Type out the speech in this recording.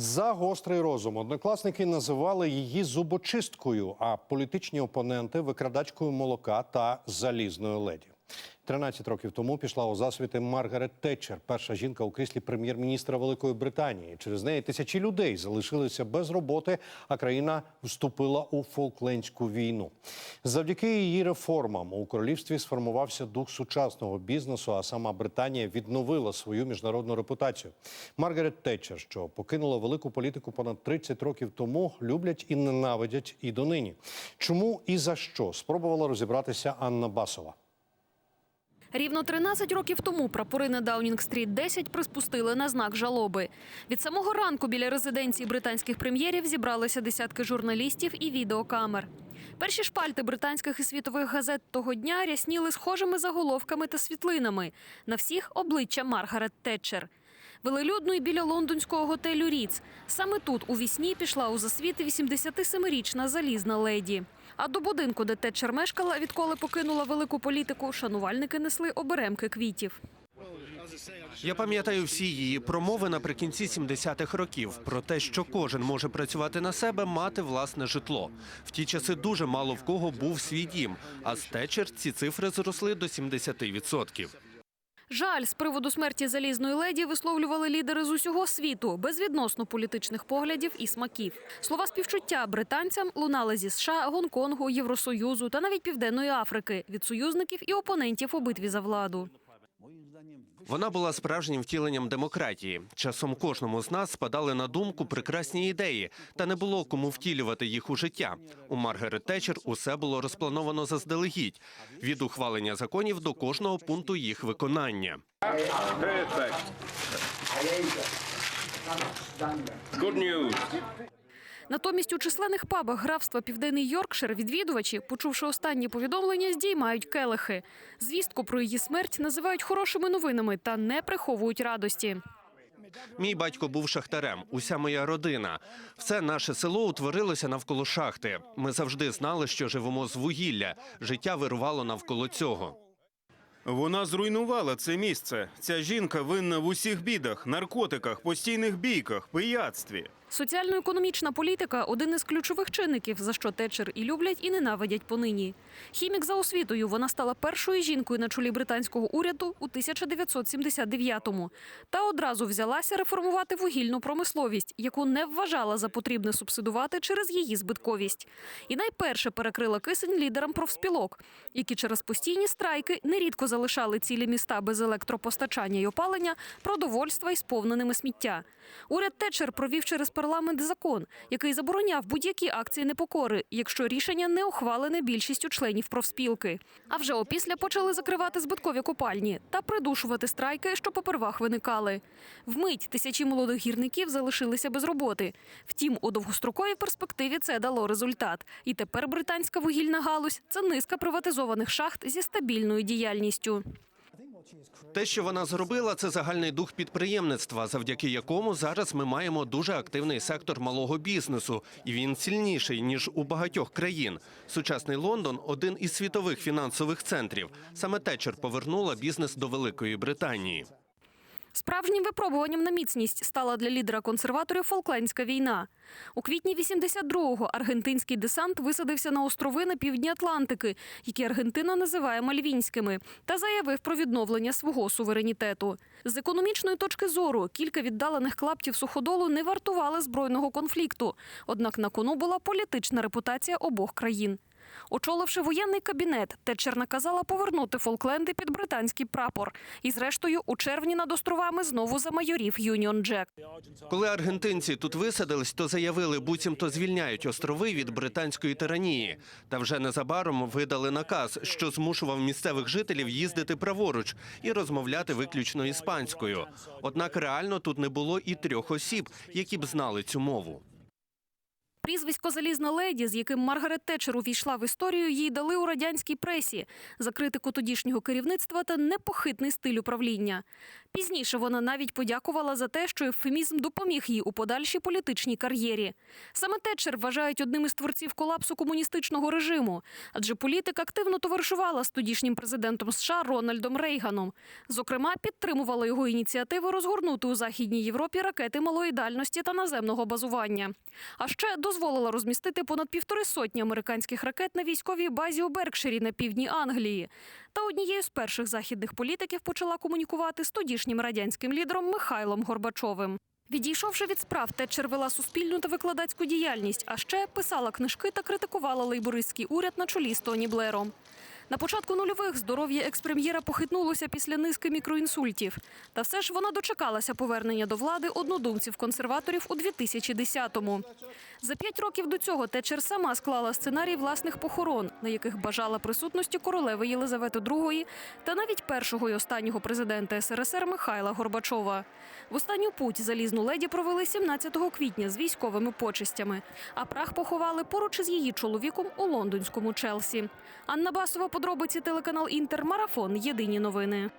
За гострий розум однокласники називали її зубочисткою, а політичні опоненти викрадачкою молока та залізною леді. 13 років тому пішла у засвіти Маргарет Тетчер, перша жінка у кріслі прем'єр-міністра Великої Британії. Через неї тисячі людей залишилися без роботи, а країна вступила у Фолклендську війну. Завдяки її реформам у королівстві сформувався дух сучасного бізнесу, а сама Британія відновила свою міжнародну репутацію. Маргарет Тетчер, що покинула велику політику понад 30 років тому, люблять і ненавидять і донині. Чому і за що спробувала розібратися Анна Басова. Рівно 13 років тому прапори на Даунінг-стріт 10 приспустили на знак жалоби. Від самого ранку біля резиденції британських прем'єрів зібралися десятки журналістів і відеокамер. Перші шпальти британських і світових газет того дня рясніли схожими заголовками та світлинами. На всіх обличчя Маргарет Тетчер. Велелюдно і біля лондонського готелю Ріц. Саме тут у вісні пішла у засвіти 87-річна залізна леді. А до будинку, де Тетчер мешкала, відколи покинула велику політику, шанувальники несли оберемки квітів. Я пам'ятаю всі її промови наприкінці 70-х років про те, що кожен може працювати на себе, мати власне житло. В ті часи дуже мало в кого був свій дім, а з Течер ці цифри зросли до 70%. Жаль, з приводу смерті залізної леді висловлювали лідери з усього світу, безвідносно політичних поглядів і смаків. Слова співчуття британцям лунали зі США, Гонконгу, Євросоюзу та навіть Південної Африки від союзників і опонентів у битві за владу. Вона була справжнім втіленням демократії. Часом кожному з нас спадали на думку прекрасні ідеї, та не було кому втілювати їх у життя. У Маргарет Тетчер усе було розплановано заздалегідь від ухвалення законів до кожного пункту їх виконання. Good news. Натомість у численних пабах графства Південний Йоркшир відвідувачі, почувши останні повідомлення, здіймають келихи. Звістку про її смерть називають хорошими новинами та не приховують радості. Мій батько був шахтарем, уся моя родина. Все наше село утворилося навколо шахти. Ми завжди знали, що живемо з вугілля. Життя вирувало навколо цього. Вона зруйнувала це місце. Ця жінка винна в усіх бідах, наркотиках, постійних бійках, пияцтві. Соціально-економічна політика один із ключових чинників, за що Тетчер і люблять, і ненавидять понині. Хімік за освітою вона стала першою жінкою на чолі британського уряду у 1979-му. Та одразу взялася реформувати вугільну промисловість, яку не вважала за потрібне субсидувати через її збитковість. І найперше перекрила кисень лідерам профспілок, які через постійні страйки нерідко залишали цілі міста без електропостачання й опалення, продовольства й сповненими сміття. Уряд Тетчер провів через парламент закон, який забороняв будь-які акції непокори, якщо рішення не ухвалене більшістю членів профспілки. А вже опісля почали закривати збиткові копальні та придушувати страйки, що попервах виникали. Вмить тисячі молодих гірників залишилися без роботи. Втім, у довгостроковій перспективі це дало результат. І тепер британська вугільна галузь це низка приватизованих шахт зі стабільною діяльністю. Те, що вона зробила, це загальний дух підприємництва, завдяки якому зараз ми маємо дуже активний сектор малого бізнесу, і він сильніший ніж у багатьох країн. Сучасний Лондон один із світових фінансових центрів. Саме течер повернула бізнес до Великої Британії. Справжнім випробуванням на міцність стала для лідера консерваторів Фолклендська війна. У квітні 82-го аргентинський десант висадився на острови на півдні Атлантики, які Аргентина називає мальвінськими, та заявив про відновлення свого суверенітету. З економічної точки зору кілька віддалених клаптів суходолу не вартували збройного конфлікту. Однак на кону була політична репутація обох країн. Очоливши воєнний кабінет, Тетчер наказала повернути Фолкленди під британський прапор. І, зрештою, у червні над островами знову замайорів Юніон Джек. Коли аргентинці тут висадились, то заявили, буцімто звільняють острови від британської тиранії. Та вже незабаром видали наказ, що змушував місцевих жителів їздити праворуч і розмовляти виключно іспанською. Однак реально тут не було і трьох осіб, які б знали цю мову. Прізвисько «Залізна леді», з яким Маргарет Тетчер увійшла в історію, їй дали у радянській пресі за критику тодішнього керівництва та непохитний стиль управління. Пізніше вона навіть подякувала за те, що ефемізм допоміг їй у подальшій політичній кар'єрі. Саме Тетчер вважають одним із творців колапсу комуністичного режиму, адже політик активно товаришувала з тодішнім президентом США Рональдом Рейганом. Зокрема, підтримувала його ініціативи розгорнути у Західній Європі ракети малої дальності та наземного базування. А ще дозволила розмістити понад півтори сотні американських ракет на військовій базі у Беркширі на півдні Англії. Та однією з перших західних політиків почала комунікувати з тодішнім радянським лідером Михайлом Горбачовим. Відійшовши від справ, Тетчер вела суспільну та викладацьку діяльність, а ще писала книжки та критикувала лейбористський уряд на чолі з Тоні Блером. На початку нульових здоров'я експрем'єра похитнулося після низки мікроінсультів. Та все ж вона дочекалася повернення до влади однодумців-консерваторів у 2010-му. За п'ять років до цього Тетчер сама склала сценарій власних похорон, на яких бажала присутності королеви Єлизавети II та навіть першого і останнього президента СРСР Михайла Горбачова. В останню путь залізну леді провели 17 квітня з військовими почестями, а прах поховали поруч із її чоловіком у лондонському Челсі. Анна Басова, подробиці телеканал Інтермарафон. Єдині новини.